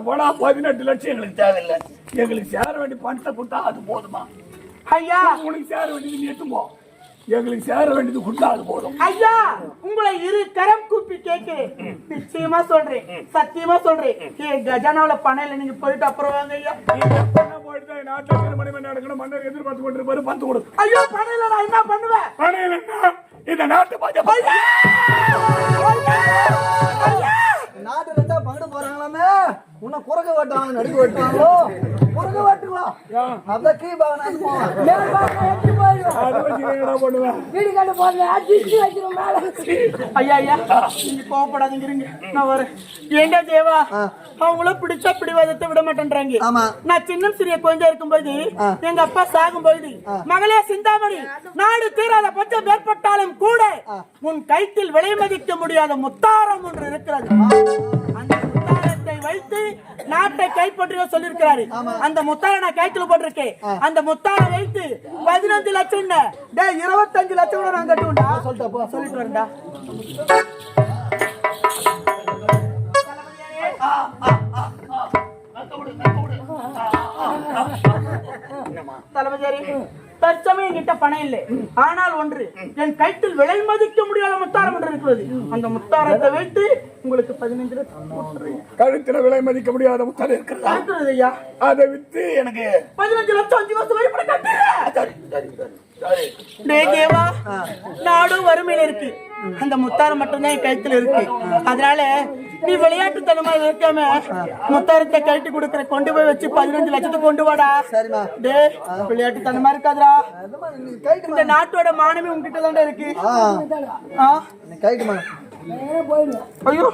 போதும் ஆறு வருஷம் போனா பதினெட்டு லட்சம் எங்களுக்கு தேவையில்லை. எங்களுக்கு சேர வேண்டிய பணத்தை கொடுத்தா அது போதுமா? ஐயா! உங்களுக்கு சேர வேண்டியது நீ எட்டுமோ எங்களுக்கு சேர வேண்டியது கொடுத்தா அது போதும். ஐயா! உங்களை இரு கரம் கூப்பி கேட்கிறேன் நிச்சயமா சொல்றேன் சத்தியமா சொல்றேன். ஏ கஜானாவுல பணம் இல்ல நீங்க போயிட்டு அப்புறம் வாங்க ஐயா. போயிட்டு நாட்டில் திருமணம் நடக்கணும்? மன்னர் எதிர்பார்த்து கொண்டு இருப்பாரு பத்து கொடு. ஐயோ பணம் இல்ல நான் என்ன பண்ணுவேன் பணம் இல்லைன்னா இந்த நாட்டு பாஜக உன்னை குரங்க வெட்டுவாங்க நடுக்க வெட்டுவாங்களோ? குரங்க வெட்டுக்கலாம் அத கீ பாவனாக்கு போவான் அதை வச்சு நான் என்னடா பண்ணுவேன்? வீடு கட்டு போடுற அடிச்சு வைக்கிறோம் மேல. ஐயா ஐயா நீங்க கோவப்படாதீங்க இருங்க நான் வரேன். ஏண்டா தேவா? அவங்கள பிடிச்சா பிடிவாதத்தை விட மாட்டேன்றாங்க. நான் சின்ன சிறிய குழந்தை இருக்கும்போது எங்க அப்பா சாகும்போது மகளே சிந்தாமணி நாடு தீராத பட்சம் ஏற்பட்டாலும் கூட உன் கைத்தில் விலை மதிக்க முடியாத முத்தாரம் ஒன்று இருக்கிறது. வைத்து நாட்டை கைப்பற்றிய சொல்லியிருக்கிறாரு. அந்த முத்தார நான் கைத்துல போட்டிருக்கேன். அந்த முத்தார வைத்து பதினஞ்சு லட்சம் டேய் இருபத்தஞ்சு லட்சம் கூட நான் கட்டுவேன்டா. சொல்லிட்டு போ. சொல்லிட்டு வரேன்டா. தளபதியாரே தற்சமயம் என்கிட்ட பணம் இல்லை. ஆனால் ஒன்று என் கைத்தில் விலை மதிக்க முடியாத முத்தாரம் ஒன்று இருக்கிறது. அந்த முத்தாரத்தை வைத்து உங்களுக்கு பதினைந்து லட்சம் போட்டுறேன். கழுத்துல விலை மதிக்க முடியாத முத்தல் இருக்கிறதா? ஐயா. அதை வித்து எனக்கு பதினஞ்சு லட்சம் அஞ்சு வருஷம் டேய் தேவா நாடும் வறுமையில இருக்கு. அந்த முத்தாரம் மட்டும்தான் என் கழுத்துல இருக்கு. அதனால நீ விளையாட்டுத்தனமா இருக்காம முத்தாரத்தை கழட்டி கொடுக்கற கொண்டு போய் வச்சு பதினஞ்சு லட்சத்துக்கு கொண்டு வாடா. சரிம்மா. டேய் விளையாட்டுத்தனமா கைட்டு இந்த நாட்டோட மானமே உங்ககிட்ட தான்டா இருக்கு. ஐயோ.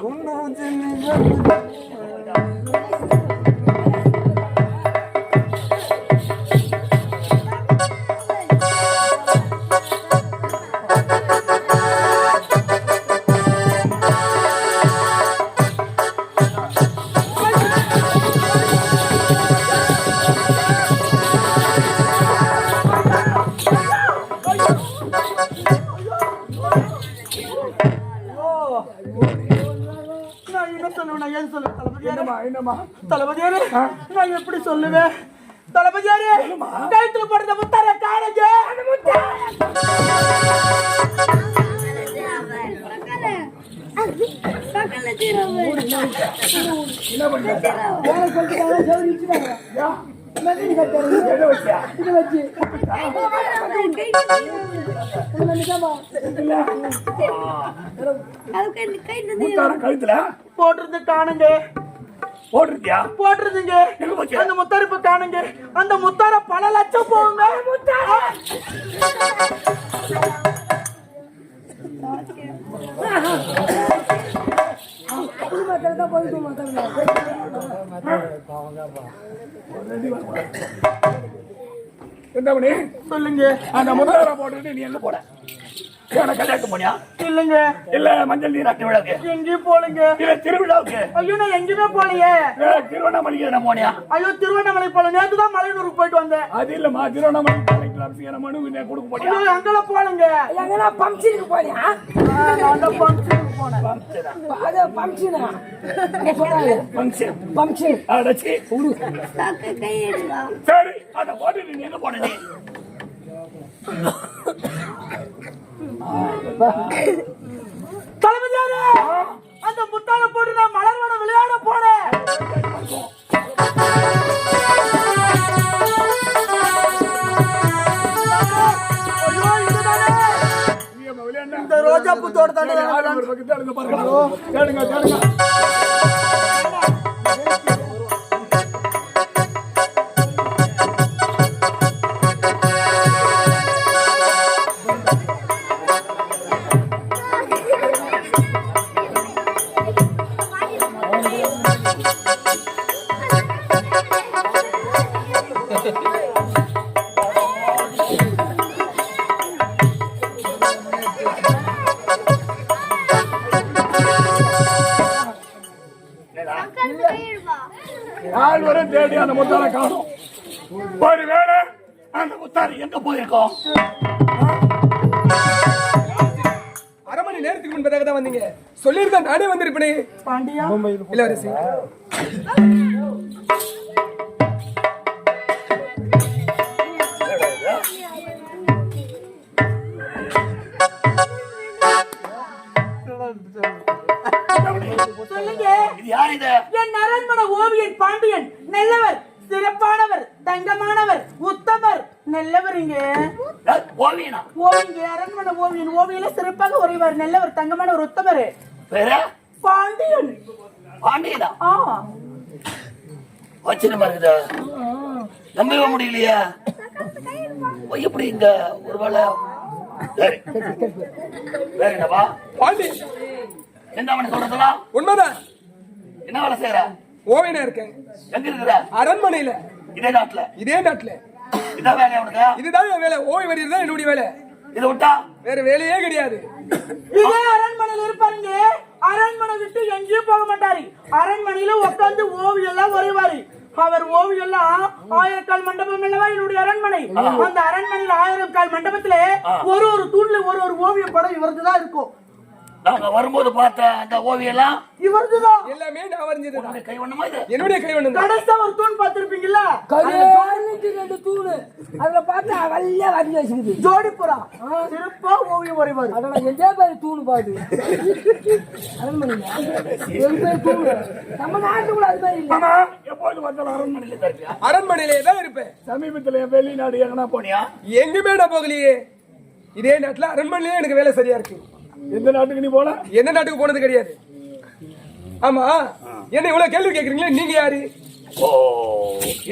என்னம்மா தளபதியாரே நான் எப்படி சொல்லுவேன்? தளபதியாரே கழுத்துல போடுற முத்தார முத்தாரம் கழுத்துல? போட்டிருந்து காணுங்க. போட்டிருக்கியா? போச்சு? அந்த முத்தார இப்ப காணுங்க அந்த முத்தார பல லட்சம் போகுங்க. என்ன பண்ணி சொல்லுங்க. அந்த முத்தாரம் போட்டுட்டு நீ எங்க போட கல்யாணம் போனியா? இல்லைங்க. இல்ல மஞ்சள் நீராட்டு விழாக்கு எங்கேயும் போலங்க இல்ல திருவிழாவுக்கு. ஐயோ நான் எங்கேயுமே போலையே திருவண்ணாமலைக்கு என்ன போனியா? ஐயோ திருவண்ணாமலை போல நேத்து தான் மலையனூருக்கு போயிட்டு வந்தேன். அது இல்லம்மா திருவண்ணாமலை என்ன மனு கொடுக்க போனியா? அங்கெல்லாம் போலங்க எங்கன்னா பம்ப்ஷனுக்கு போனியா? நான் அந்த ஃபங்க்ஷனுக்கு போனேன். சரி அத போட்டு நீ எங்க போன தளபதியாரே அந்த முத்தான போட்டு நான் மலர்வன விளையாட போனேன். இந்த ரோஜா பூ தோட்டத்தாண்ட சரி, ஆளுங்க ஒரு பக்கத்துல இருந்து பாருங்க. வரை தேடி அந்த முத்தாரை காணும். ஒருவேளை அந்த முத்தாரை எங்க போயிருக்கோம்? மணி நேரத்துக்கு முன்பதாக தான் வந்தீங்க. சொல்லியிருந்தா நானே வந்திருப்பேனே. பாண்டியா? இளவரசி. உத்தமர் நல்லவருங்க. ஓவியனா? ஓவியங்க அரண்மனை ஓவியன் ஓவியில சிறப்பாக உரைவார் நல்லவர் தங்கமானவர் உத்தமர். பேரு? பாண்டியன். பாண்டியனா? ஆ. வச்சிருமா இருக்குதா நம்பவே முடியலையா. எப்படி இங்க ஒருவேளை சரி வேற என்னப்பா பாண்டி என்ன அவனை சொல்றதெல்லாம்? உண்மைதான் என்ன வேலை செய்யற ஓவியனா இருக்கேன். எங்க இருக்கிற? அரண்மனையில. இதே நாட்டுல. இதே நாட்டுல. இதான் வேலையா உனக்கு? இதுதான் வேலை. ஓய்வு வரியது தான் என்னுடைய வேலை. இதை விட்டா? வேற வேலையே கிடையாது. இதே அரண்மனையில இருப்பாருங்க. அரண்மனை விட்டு எங்கேயும் போக மாட்டாரு. அரண்மனையில உட்கார்ந்து ஓவியம் எல்லாம் வரைவாரு. அவர் ஓவியம் எல்லாம் ஆயிரக்கால் மண்டபம் அல்லவா என்னுடைய அரண்மனை? அந்த அரண்மனையில ஆயிரம் கால் மண்டபத்துல ஒரு ஒரு தூண்ல ஒரு ஒரு ஓவிய படம் இவரதுதான் இருக்கும். நாங்க வரும்போது பார்த்த அந்த ஓவியம் எல்லாம் இவரதுதான் எல்லாமே நான் வரைஞ்சது உன்னுடைய கை ஒண்ணுமா இது? என்னுடைய கைவண்ணம் தான் கடைசியா ஒரு தூண் பார்த்திருப்பீங்கல்ல? கல்யாணத்து ரெண்டு தூணு. அதுல பார்த்தா வெள்ளையா வரைஞ்சி வச்சிருக்கு ஜோடிப்புறா சிறப்பா ஓவியம் வரைவாரு. அதோட எந்த பேர் தூணு பாடு அரண்மனையா எங்க பேர் தூணு? நம்ம நாட்டுக்குள்ள அது மாதிரி இல்ல. ஆமா எப்போது பார்த்தாலும் அரண்மனையில தான் அரண்மனையிலே தான் இருப்பேன். சமீபத்துல வெளிநாடு எங்கனா போனியா? எங்குமே நான் போகலையே? இதே நாட்டுல அரண்மனையிலே எனக்கு வேலை சரியா இருக்கு. எந்த நாட்டுக்கு நீ போல எந்த நாட்டுக்கு போனது கிடையாது. ஆமா. என்ன இவ்வளவு கேள்வி கேக்குறீங்களே? நீங்க யாரு? ஓ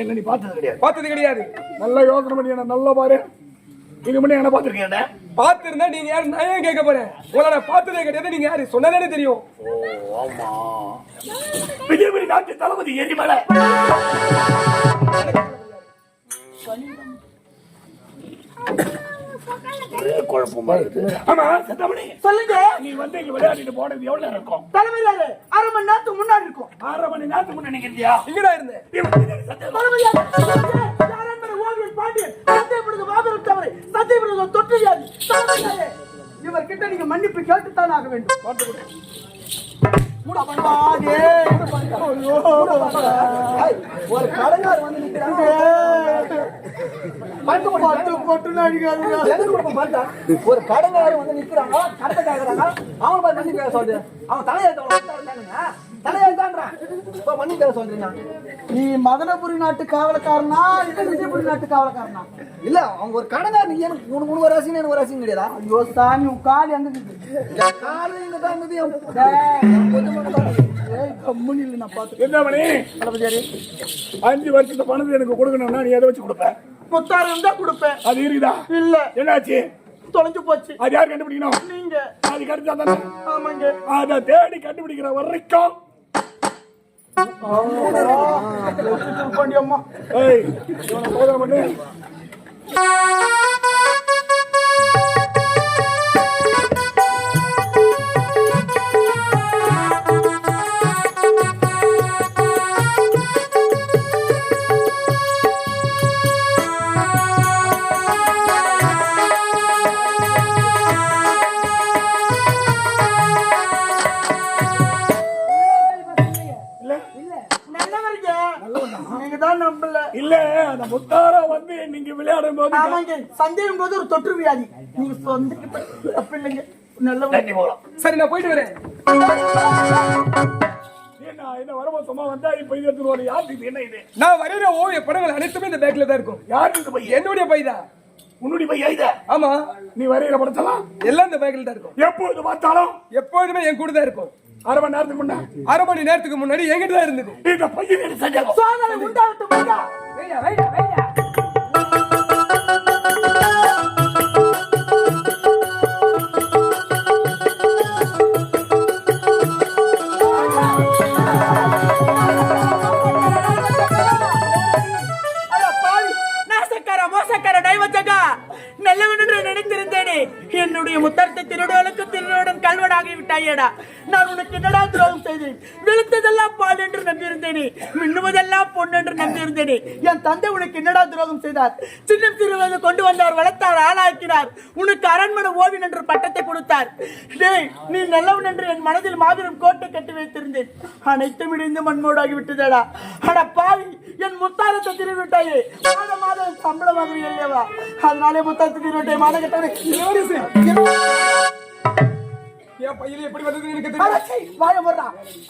என்ன நீ பார்த்தது கிடையாது. பார்த்தது கிடையாது. நல்லா யோசனை பண்ணி என்ன நல்லா பாரு. இது முன்னே என்ன பார்த்திருக்கேன் பார்த்திருந்தா நீங்க யாரு? நான் ஏன் கேட்க போறேன்? உங்களை நான் பார்த்ததே கிடையாது. நீங்க யாரு? சொன்னதானே தெரியும். ஓ ஆமா. விஜயபுரி நாட்டு தளபதி எரிமலை ஒரே குழப்பமா இருக்குது. ஆமா சத்தமணி. சொல்லுங்க. நீ வந்து இங்க விளையாடிட்டு போனது எவ்வளவு நேரம் இருக்கும்? தலைமையாரு அரை மணி நேரத்துக்கு முன்னாடி இருக்கும். அரை மணி நேரத்துக்கு முன்ன நினைக்கிறியா இங்கடா இருந்தேன் ஓவியன் பாண்டியன் சத்தியப்படுத்த மாபெரும் தவறு சத்தியப்படுத்த தொற்று வியாதி தலைமையாரு, இவர்கிட்ட நீங்க மன்னிப்பு கேட்டுத்தான் ஆக வேண்டும். ஒரு கடைக்கார் வந்து நிக்கிறாங்க பட்டு பட்டு பட்டுன்னு அடிக்காதீங்க. பாத்தா? ஒரு கடைக்காரர் வந்து நிக்கிறாங்க கடத்தை கேக்குறாங்க அவன் பாரு மண்ணி பேச சொல்றது அவன் தலையெழுத்த தலையெழுத்தான்றான் இப்ப மண்ணி பேச சொல்றீங்க நீ மதனபுரி நாட்டு காவலக்காரனா? இல்ல விஜயபுரி நாட்டு காவலக்காரனா? இல்ல அவங்க ஒரு கடைக்காரர். நீ எனக்கு உனக்கு உனக்கு ஒரு ரசிகன் எனக்கு ஒரு ரசிகன் கிடையாதா ஐயோ சாமி உன் கால் எங்க காலு இங்க தான் இருந்தது என் ஏய், கம்முனு இல்ல நான் பாத்து என்ன மணி? அஞ்சு வருஷத்து பணத்தை எனக்கு கொடுக்கணும்னா நீ எதை வச்சு கொடுப்ப? முத்தாரம் தான் கொடுப்பேன். அது இருக்குதா? இல்ல. என்னாச்சு? தொலைஞ்சு போச்சு. அது யார் கண்டுபிடிக்கணும்? நீங்க. அது கிடைச்சா தானே? ஆமாங்க. அதை தேடி கண்டுபிடிக்கிற வரைக்கும். பாண்டியம்மா ஏய் சோதனை பண்ணு. நீங்க தான் நம்பல. இல்ல அந்த முத்தாரா வந்து நீங்க விளையாடும் போது ஆமாங்க. சந்தேகம் போது ஒரு தொற்று வியாதி. நீங்க சொந்த தப்பு இல்லைங்க. போகலாம். சரி நான் போயிட்டு வரேன். என்ன என்ன வரும்போது சும்மா வந்தா இப்ப இது யாருக்கு இது? என்ன இது? நான் வரைகிற ஓவிய படங்கள் அனைத்துமே இந்த பேக்ல தான் இருக்கும். யாருக்கு பையன்? என்னுடைய பைதான் உன்னுடைய இத? ஆமா. நீ வரைகிற படத்தெல்லாம்? எல்லாம் இந்த பேக்ல தான் இருக்கும். எப்பொழுது பார்த்தாலும்? எப்பொழுதுமே என் கூட தான் இருக்கும். அரை மணி நேரத்துக்கு முன்ன? அரை மணி நேரத்துக்கு முன்னாடி என்கிட்ட தான் இருந்தது இந்த பையன் சோதனை உண்டாகட்டும் தந்தை உனக்கு என்னடா துரோகம் செய்தார்? சின்ன சிறுவயது கொண்டு வந்தார் வளர்த்தார் ஆளாக்கினார். உனக்கு அரண்மனை ஓவியன் என்று பட்டத்தை கொடுத்தார். டேய் நீ நல்லவன் என்று என் மனதில் மாபெரும் கோட்டை கட்டி வைத்திருந்தேன். அனைத்தும் இணைந்து மண்மோடாகி விட்டதடா அட பாவி என் முத்தாரத்தை திருவிட்டாயே மாத மாதம் சம்பளமாக இல்லையவா அதனாலே முத்தாரத்தை திரும்பி மாத கட்டவே என் பையில எப்படி வந்தது எனக்கு தெரியும் அடக்கி வாய முறா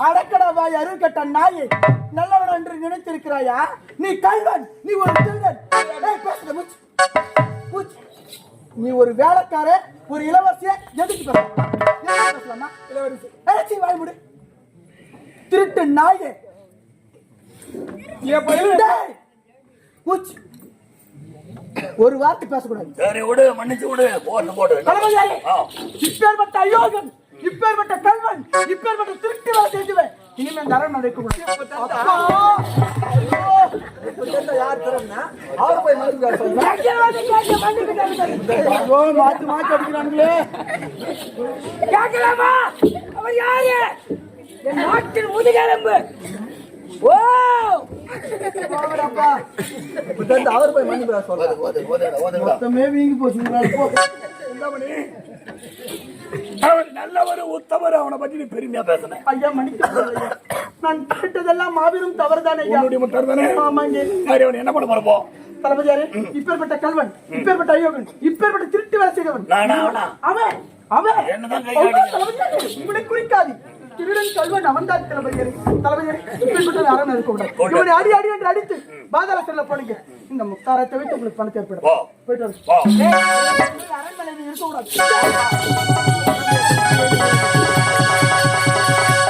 அடக்கடா வாய் அருகட்ட நாயே. நல்லவன் என்று நினைத்திருக்கிறாயா? நீ கல்வன் நீ ஒரு திருடன். ஏய், பேசுங்க மூச்சு. மூச்சு. நீ ஒரு வேலைக்கார ஒரு இளவரசிய எதுக்கு பேச. பேசலாமா? இளவரசி. ஏச்சி வாய் முடி. திருட்டு நாயே. என் பையில மூச்சு. ஒரு வார்த்தை பேசக்கூடாது. சரி விடு மன்னிச்சு விடு. போட்டு ஆ. இப்பேற்பட்ட அயோகன் இப்பேற்பட்ட கல்வன் இப்பேற்பட்ட திருட்டு வேலை செஞ்சுவேன் இனிமே அப்பா! ஐயோ! யார் திறன்னா அவர் போய் மாத்தி மாத்தி அடிக்கிறானுங்களே. கேட்கலாமா? அவர் யாரு? என் நாட்டின் முதுகெலும்பு. ஓ போங்கடாப்பா. அவர் போய் மன்னிப்பு சொல்லுங்க. ஓது. மொத்தமே வீங்கி போச்சுங்களா இப்போ சிந்தாமணி, அவன் நல்லவர் உத்தமர் அவனை பத்தி நீ பெருமையா பேசுனேன் ஐயா மன்னிக்க நான் கேட்டதெல்லாம் மாபெரும் தவறுதானே ஐயா. உன்னுடைய முட்டார் தானே? ஆமாங்க. சரி அவன் என்ன பண்ண போறப்போ? தளபதியாரே இப்பேற்பட்ட கல்வன் இப்பேற்பட்ட அயோகன் இப்பேற்பட்ட திருட்டு வேலை செய்தவன். நானா? அவனா அவன். அவன் என்னதான் இவனை குறிக்காது திருடன் கல்வன் அவன் தான் தளபதியாரே தளபதியாரே இப்பேற்பட்ட அரண் இருக்க இவனை அடி அடி என்று அடித்து பாதாள செல்ல போனீங்க. இந்த முத்தாரத்தை வைத்து உங்களுக்கு பணத்தை ஏற்படும் போயிட்டு அரண்மனையில் இருக்கக்கூடாது.